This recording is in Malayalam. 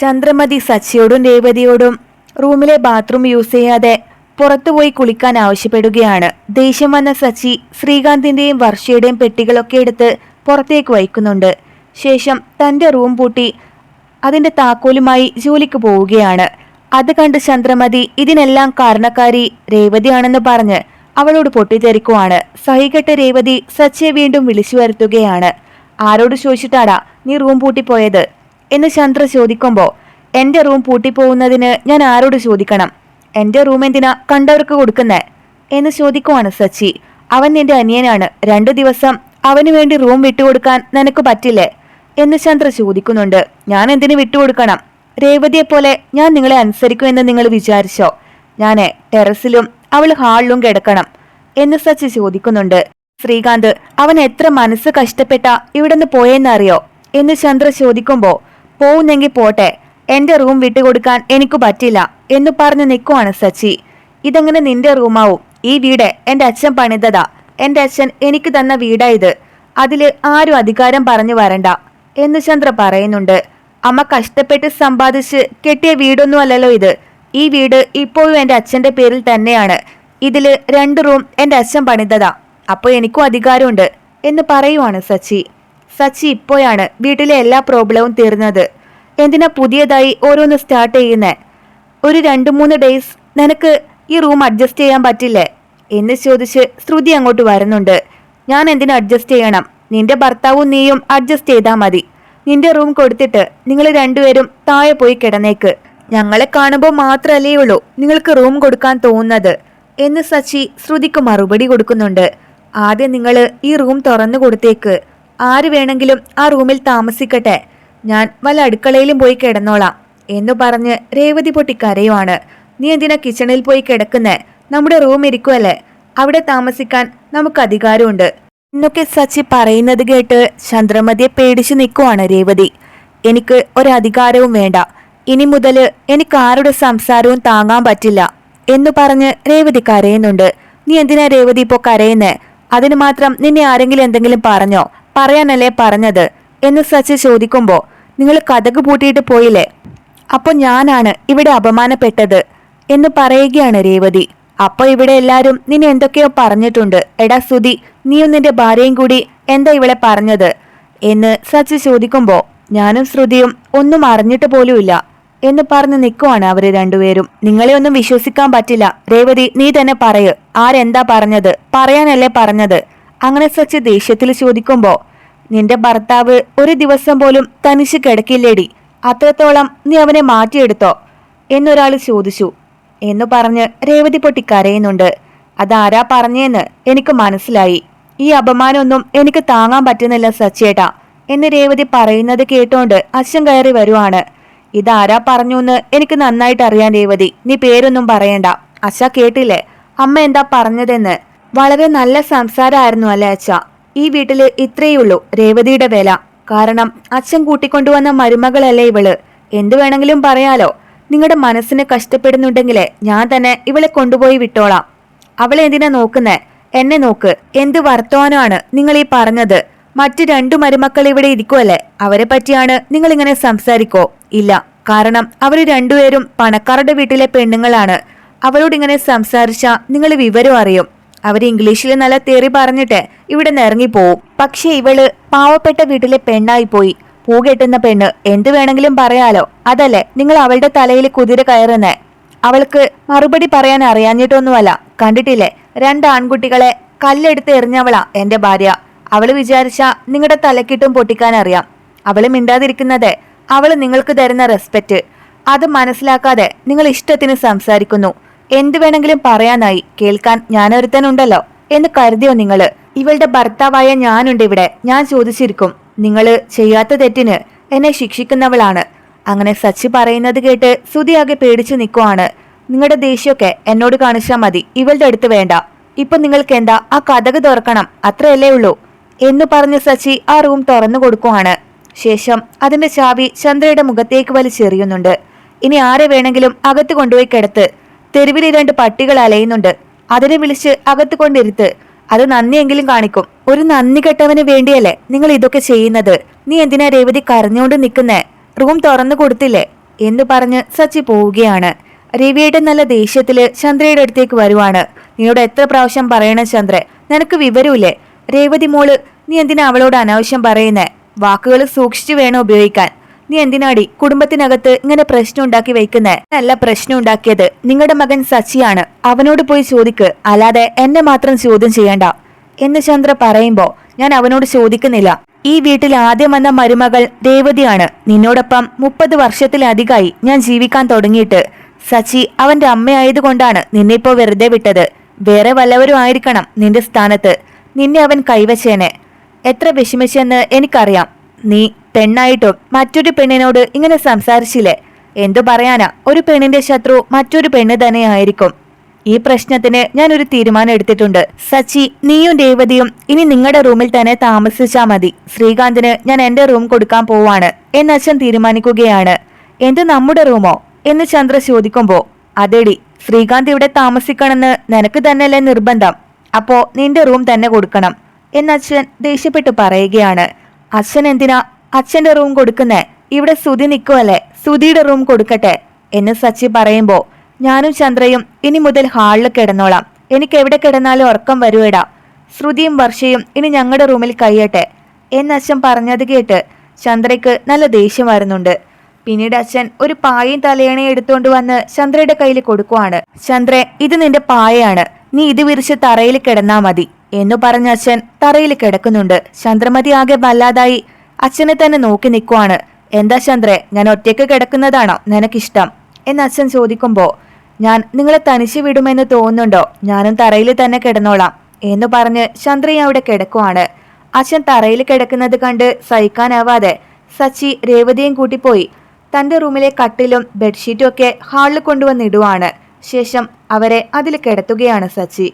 ചന്ദ്രമതി സച്ചിയോടും രേവതിയോടും റൂമിലെ ബാത്റൂം യൂസ് ചെയ്യാതെ പുറത്തുപോയി കുളിക്കാൻ ആവശ്യപ്പെടുകയാണ്. ദേഷ്യം വന്ന സച്ചി ശ്രീകാന്തിന്റെയും വർഷയുടെയും പെട്ടികളൊക്കെ എടുത്ത് പുറത്തേക്ക് വയ്ക്കുന്നുണ്ട്. ശേഷം തന്റെ റൂം പൂട്ടി അതിന്റെ താക്കോലുമായി ജോലിക്ക് പോവുകയാണ്. അത് കണ്ട് ചന്ദ്രമതി ഇതിനെല്ലാം കാരണക്കാരി രേവതിയാണെന്ന് പറഞ്ഞ് അവളോട് പൊട്ടിത്തെറിക്കുവാണ്. സഹികെട്ട രേവതി സച്ചിയെ വീണ്ടും വിളിച്ചു വരുത്തുകയാണ്. ആരോട് ചോദിച്ചിട്ടാടാ നീ റൂം പൂട്ടിപ്പോയത്? എന്ന് ചന്ദ്ര ചോദിക്കുമ്പോൾ എന്റെ റൂം പൂട്ടിപ്പോകുന്നതിന് ഞാൻ ആരോട് ചോദിക്കണം? എന്റെ റൂം എന്തിനാ കണ്ടവർക്ക് കൊടുക്കുന്നേ? എന്ന് ചോദിക്കുവാണ് സച്ചി. അവൻ നിന്റെ അനിയനാണ്. രണ്ടു ദിവസം അവന് വേണ്ടി റൂം വിട്ടുകൊടുക്കാൻ നിനക്ക് പറ്റില്ലേ? എന്ന് ചന്ദ്ര ചോദിക്കുന്നുണ്ട്. ഞാൻ എന്തിനു വിട്ടുകൊടുക്കണം? രേവതിയെ പോലെ ഞാൻ നിങ്ങളെ അനുസരിക്കുമെന്ന് നിങ്ങൾ വിചാരിച്ചോ? ഞാൻ ടെറസിലും അവൾ ഹാളിലും കിടക്കണം. എന്ന് സച്ചി ചോദിക്കുന്നുണ്ട്. ശ്രീകാന്ത് അവൻ എത്ര മനസ്സ് കഷ്ടപ്പെട്ട ഇവിടുന്ന് പോയെന്നറിയോ? എന്ന് ചന്ദ്ര ചോദിക്കുമ്പോ പോകുന്നെങ്കിൽ പോട്ടെ. എന്റെ റൂം വിട്ടുകൊടുക്കാൻ എനിക്ക് പറ്റില്ല എന്ന് പറഞ്ഞു നിൽക്കുവാണ് സച്ചി. ഇതെങ്ങനെ നിന്റെ റൂമാവും? ഈ വീട് എന്റെ അച്ഛൻ പണിതതാ. എന്റെ അച്ഛൻ എനിക്ക് തന്ന വീടാ ഇത്. അതിൽ ആരും അധികാരം പറഞ്ഞു വരണ്ട എന്ന് ചന്ദ്ര പറയുന്നുണ്ട്. അമ്മ കഷ്ടപ്പെട്ട് സമ്പാദിച്ച് കെട്ടിയ വീടൊന്നും അല്ലല്ലോ ഇത്. ഈ വീട് ഇപ്പോഴും എന്റെ അച്ഛന്റെ പേരിൽ തന്നെയാണ്. ഇതിൽ രണ്ട് റൂം എന്റെ അച്ഛൻ പണിതതാ. അപ്പോൾ എനിക്കും അധികാരമുണ്ട് എന്ന് പറയുവാണ് സച്ചി. സച്ചി ഇപ്പോഴാണ് വീട്ടിലെ എല്ലാ പ്രോബ്ലവും തീർന്നത്. എന്തിനാ പുതിയതായി ഓരോന്ന് സ്റ്റാർട്ട് ചെയ്യുന്നേ? ഒരു രണ്ട് മൂന്ന് ഡേയ്സ് നിനക്ക് ഈ റൂം അഡ്ജസ്റ്റ് ചെയ്യാൻ പറ്റില്ലേ? എന്ന് ചോദിച്ച് ശ്രുതി അങ്ങോട്ട് വരുന്നുണ്ട്. ഞാൻ എന്തിനു അഡ്ജസ്റ്റ് ചെയ്യണം? നിന്റെ ഭർത്താവും നീയും അഡ്ജസ്റ്റ് ചെയ്താൽ മതി. നിന്റെ റൂം കൊടുത്തിട്ട് നിങ്ങൾ രണ്ടുപേരും താഴെ പോയി കിടന്നേക്ക്. ഞങ്ങളെ കാണുമ്പോൾ മാത്രമല്ലേ ഉള്ളൂ നിങ്ങൾക്ക് റൂം കൊടുക്കാൻ തോന്നുന്നത്. എന്ന് സച്ചി ശ്രുതിക്ക് മറുപടി കൊടുക്കുന്നുണ്ട്. ആദ്യം നിങ്ങൾ ഈ റൂം തുറന്നു കൊടുത്തേക്ക്. ആര് വേണമെങ്കിലും ആ റൂമിൽ താമസിക്കട്ടെ. ഞാൻ വല്ല അടുക്കളയിലും പോയി കിടന്നോളാം എന്നു പറഞ്ഞ് രേവതി പൊട്ടി കരയുവാണ് നീ എന്തിനാ കിച്ചണിൽ പോയി കിടക്കുന്നേ? നമ്മുടെ റൂം ഇരിക്കുമല്ലേ അവിടെ താമസിക്കാൻ നമുക്ക് അധികാരമുണ്ട്. എന്നൊക്കെ സച്ചി പറയുന്നത് കേട്ട് ചന്ദ്രമതിയെ പേടിച്ചു നിൽക്കുവാണ് രേവതി. എനിക്ക് ഒരധികാരവും വേണ്ട. ഇനി മുതൽ എനിക്ക് ആരുടെ സംസാരവും താങ്ങാൻ പറ്റില്ല എന്നു പറഞ്ഞ് രേവതി കരയുന്നുണ്ട്. നീ എന്തിനാ രേവതി ഇപ്പോ കരയുന്നേ? അതിന് മാത്രം നിന്നെ ആരെങ്കിലും എന്തെങ്കിലും പറഞ്ഞോ? പറയാനല്ലേ പറഞ്ഞത്? എന്ന് സച്ചി ചോദിക്കുമ്പോൾ നിങ്ങൾ കഥക് പൂട്ടിയിട്ട് പോയില്ലേ? അപ്പോൾ ഞാനാണ് ഇവിടെ അപമാനപ്പെട്ടത് എന്ന് പറയുകയാണ് രേവതി. അപ്പോൾ ഇവിടെ എല്ലാവരും നിന്നെ എന്തൊക്കെയോ പറഞ്ഞിട്ടുണ്ട്. എടാ സുതി നീയും നിന്റെ ഭാര്യയും കൂടി എന്താ ഇവിടെ പറഞ്ഞത്? എന്ന് സച്ചി ചോദിക്കുമ്പോൾ ഞാനും ശ്രുതിയും ഒന്നും അറിഞ്ഞിട്ട് പോലുമില്ല എന്ന് പറഞ്ഞ് നിൽക്കുവാണ് അവർ രണ്ടുപേരും. നിങ്ങളെ ഒന്നും വിശ്വസിക്കാൻ പറ്റില്ല. രേവതി നീ തന്നെ പറയ്. ആരെന്താ പറഞ്ഞത്? പറയാനല്ലേ പറഞ്ഞത്? അങ്ങനെ സച്ച് ദേഷ്യത്തിൽ ചോദിക്കുമ്പോ നിന്റെ ഭർത്താവ് ഒരു ദിവസം പോലും തനിച്ച് കിടക്കില്ലേടി? അത്രത്തോളം നീ അവനെ മാറ്റിയെടുത്തോ? എന്നൊരാൾ ചോദിച്ചു. എന്നു പറഞ്ഞ് രേവതി പൊട്ടി കരയുന്നുണ്ട്. അതാരാ പറഞ്ഞേന്ന് എനിക്ക് മനസ്സിലായി. ഈ അപമാനമൊന്നും എനിക്ക് താങ്ങാൻ പറ്റുന്നില്ല സച്ചേട്ടാ എന്ന് രേവതി പറയുന്നത് കേട്ടോണ്ട് അച്ഛൻ കയറി വരുവാണ്. ഇതാരാ പറഞ്ഞു എന്ന് എനിക്ക് നന്നായിട്ട് അറിയാൻ രേവതി. നീ പേരൊന്നും പറയണ്ട. അച്ഛ കേട്ടില്ലേ? അമ്മ എന്താ പറഞ്ഞതെന്ന്? വളരെ നല്ല സംസാരമായിരുന്നു അല്ലേ അച്ഛ? ഈ വീട്ടിൽ ഇത്രയുള്ളൂ രേവതിയുടെ വില. കാരണം അച്ഛൻ കൂട്ടിക്കൊണ്ടുവന്ന മരുമകളല്ലേ ഇവൾ. എന്തു വേണമെങ്കിലും പറയാലോ. നിങ്ങളുടെ മനസ്സിന് കഷ്ടപ്പെടുന്നുണ്ടെങ്കിലേ ഞാൻ തന്നെ ഇവളെ കൊണ്ടുപോയി വിട്ടോളാം. അവളെ എന്തിനാ നോക്കുന്നേ? എന്നെ നോക്ക്. എന്ത് വർത്തമാനമാണ് നിങ്ങൾ ഈ പറഞ്ഞത്? മറ്റു രണ്ടു മരുമക്കൾ ഇവിടെ ഇരിക്കുമല്ലേ അവരെ പറ്റിയാണ് നിങ്ങൾ ഇങ്ങനെ സംസാരിക്കോ? ഇല്ല. കാരണം അവർ രണ്ടുപേരും പണക്കാരുടെ വീട്ടിലെ പെണ്ണുങ്ങളാണ്. അവരോട് ഇങ്ങനെ സംസാരിച്ച നിങ്ങൾ വിവരം അറിയും. അവർ ഇംഗ്ലീഷിൽ നല്ല തേറി പറഞ്ഞിട്ട് ഇവിടെ നിന്ന് ഇറങ്ങിപ്പോവും. പക്ഷെ ഇവൾ പാവപ്പെട്ട വീട്ടിലെ പെണ്ണായി പോയി പൂകെട്ടുന്ന പെണ്ണ് എന്ത് വേണമെങ്കിലും പറയാലോ. അതല്ലേ നിങ്ങൾ അവളുടെ തലയിൽ കുതിര കയറുന്നേ. അവൾക്ക് മറുപടി പറയാൻ അറിയാഞ്ഞിട്ടൊന്നുമല്ല. കണ്ടിട്ടില്ലേ? രണ്ട് ആൺകുട്ടികളെ കല്ലെടുത്ത് എറിഞ്ഞവളാ എന്റെ ഭാര്യ. അവൾ വിചാരിച്ച നിങ്ങളുടെ തലക്കിട്ടും പൊട്ടിക്കാൻ അറിയാം. അവൾ മിണ്ടാതിരിക്കുന്നത് അവൾ നിങ്ങൾക്ക് തരുന്ന റെസ്പെക്റ്റ് അത് മനസ്സിലാക്കാതെ നിങ്ങൾ ഇഷ്ടത്തിന് സംസാരിക്കുന്നു. എന്തു വേണമെങ്കിലും പറയാനായി കേൾക്കാൻ ഞാനൊരുത്തനുണ്ടല്ലോ എന്ന് കരുതിയോ നിങ്ങൾ? ഇവളുടെ ഭർത്താവായ ഞാനുണ്ട് ഇവിടെ. ഞാൻ ചോദിച്ചിരിക്കും നിങ്ങൾ ചെയ്യാത്ത തെറ്റിന് എന്നെ ശിക്ഷിക്കുന്നവളാണ്. അങ്ങനെ സച്ചി പറയുന്നത് കേട്ട് സുതിയാകെ പേടിച്ചു നിൽക്കുവാണ്. നിങ്ങളുടെ ദേഷ്യമൊക്കെ എന്നോട് കാണിച്ചാൽ മതി. ഇവളുടെ അടുത്ത് വേണ്ട. ഇപ്പൊ നിങ്ങൾക്ക് എന്താ ആ കഥക് തുറക്കണം. അത്രയല്ലേ ഉള്ളൂ. എന്ന് പറഞ്ഞ് സച്ചി ആ റൂം തുറന്നു കൊടുക്കുവാണ്. ശേഷം അതിന്റെ ചാവി ചന്ദ്രയുടെ മുഖത്തേക്ക് വലിച്ചെറിയുന്നുണ്ട്. ഇനി ആരെ വേണമെങ്കിലും അകത്ത് കൊണ്ടുപോയി കിടത്ത്. തെരുവിൽ രണ്ട് പട്ടികൾ അലയുന്നുണ്ട്. അതിനെ വിളിച്ച് അകത്ത് കൊണ്ടിരുത്ത് അത് നന്ദിയെങ്കിലും കാണിക്കും. ഒരു നന്ദി കെട്ടവന് വേണ്ടിയല്ലേ നിങ്ങൾ ഇതൊക്കെ ചെയ്യുന്നത്? നീ എന്തിനാ രേവതി കരഞ്ഞുകൊണ്ട് നിൽക്കുന്നേ? റൂം തുറന്നു കൊടുത്തില്ലേ? എന്ന് പറഞ്ഞ് സച്ചി പോവുകയാണ്. രവിയുടെ നല്ല ദേഷ്യത്തിൽ ചന്ദ്രയുടെ അടുത്തേക്ക് വരുവാണ്. നിന്നോട് എത്ര പ്രാവശ്യം പറയണം ചന്ദ്ര? നിനക്ക് വിവരമില്ലേ? രേവതി മോൾ നീ എന്തിനാ അവളോട് അനാവശ്യം പറയുന്നേ? വാക്കുകൾ സൂക്ഷിച്ചു വേണം ഉപയോഗിക്കാൻ. നീ എന്തിനാടി കുടുംബത്തിനകത്ത് ഇങ്ങനെ പ്രശ്നം ഉണ്ടാക്കി വെക്കുന്നേ? നല്ല പ്രശ്നം ഉണ്ടാക്കിയത് നിങ്ങളുടെ മകൻ സച്ചിയാണ്. അവനോട് പോയി ചോദിക്ക്. അല്ലാതെ എന്നെ മാത്രം ചോദ്യം ചെയ്യണ്ട. എന്ന് ചന്ദ്ര പറയുമ്പോ ഞാൻ അവനോട് ചോദിക്കുന്നില്ല. ഈ വീട്ടിൽ ആദ്യം വന്ന മരുമകൾ രേവതിയാണ് നിന്നോടൊപ്പം മുപ്പത് വർഷത്തിലധികമായി ഞാൻ ജീവിക്കാൻ തുടങ്ങിയിട്ട് സച്ചി അവന്റെ അമ്മയായതുകൊണ്ടാണ് നിന്നെ ഇപ്പോ വെറുതെ വിട്ടത്. വേറെ വല്ലവരും ആയിരിക്കണം നിന്റെ സ്ഥാനത്ത്. നിന്നെ അവൻ കൈവച്ചേനെ. എത്ര വിഷമിച്ചെന്ന് എനിക്കറിയാം. നീ പെണ്ണായിട്ടും മറ്റൊരു പെണ്ണിനോട് ഇങ്ങനെ സംസാരിച്ചില്ലേ? എന്തു പറയാനാ? ഒരു പെണ്ണിന്റെ ശത്രു മറ്റൊരു പെണ്ണ് തന്നെയായിരിക്കും ഈ പ്രശ്നത്തിന് ഞാൻ ഒരു തീരുമാനം എടുത്തിട്ടുണ്ട്. സച്ചി നീയും രേവതിയും ഇനി നിങ്ങളുടെ റൂമിൽ തന്നെ താമസിച്ചാ മതി. ശ്രീകാന്തിന് ഞാൻ എന്റെ റൂം കൊടുക്കാൻ പോവാണ്. എന്ന് അച്ഛൻ തീരുമാനിക്കുകയാണ്. എന്ത് നമ്മുടെ റൂമോ? എന്ന് ചന്ദ്ര ചോദിക്കുമ്പോ അതെടി ശ്രീകാന്ത് ഇവിടെ താമസിക്കണമെന്ന് നിനക്ക് തന്നെയല്ലേ നിർബന്ധം. അപ്പോ നിന്റെ റൂം തന്നെ കൊടുക്കണം. എന്ന് അച്ഛൻ ദേഷ്യപ്പെട്ട് പറയുകയാണ്. അച്ഛൻ എന്തിനാ അച്ഛന്റെ റൂം കൊടുക്കുന്നേ. ഇവിടെ സുതി നിൽക്കുമല്ലേ സുതിയുടെ റൂം കൊടുക്കട്ടെ. എന്ന് സച്ചി പറയുമ്പോൾ ഞാനും ചന്ദ്രയും ഇനി മുതൽ ഹാളിൽ കിടന്നോളാം. എനിക്ക് എവിടെ കിടന്നാലും ഉറക്കം വരുവേടാ. ശ്രുതിയും വർഷയും ഇനി ഞങ്ങളുടെ റൂമിൽ കഴിയട്ടെ. എന്ന് അച്ഛൻ പറഞ്ഞത് കേട്ട് ചന്ദ്രയ്ക്ക് നല്ല ദേഷ്യം വരുന്നുണ്ട്. പിന്നീട് അച്ഛൻ ഒരു പായയും തലയണയും എടുത്തുകൊണ്ട് വന്ന് ചന്ദ്രയുടെ കയ്യിൽ കൊടുക്കുവാണ്. ചന്ദ്ര ഇത് നിന്റെ പായയാണ്. നീ ഇത് വിരിച്ച് തറയിൽ കിടന്നാ മതി. എന്നു പറഞ്ഞ അച്ഛൻ തറയിൽ കിടക്കുന്നുണ്ട്. ചന്ദ്രമതി ആകെ വല്ലാതായി അച്ഛനെ തന്നെ നോക്കി നിൽക്കുവാണ് എന്താ ചന്ദ്രെ ഞാൻ ഒറ്റയ്ക്ക് കിടക്കുന്നതാണോ നിനക്കിഷ്ടം? എന്ന് അച്ഛൻ ചോദിക്കുമ്പോൾ ഞാൻ നിങ്ങളെ തനിച്ചു വിടുമെന്ന് തോന്നുന്നുണ്ടോ? ഞാനും തറയിൽ തന്നെ കിടന്നോളാം എന്ന് പറഞ്ഞ് ചന്ദ്രയും അവിടെ കിടക്കുവാണ്. അച്ഛൻ തറയിൽ കിടക്കുന്നത് കണ്ട് സഹിക്കാനാവാതെ സച്ചി രേവതിയും കൂട്ടിപ്പോയി. തന്റെ റൂമിലെ കട്ടിലും ബെഡ്ഷീറ്റും ഒക്കെ ഹാളിൽ കൊണ്ടുവന്നിടുവാണ്. ശേഷം അവരെ അതിൽ കിടത്തുകയാണ് സച്ചി.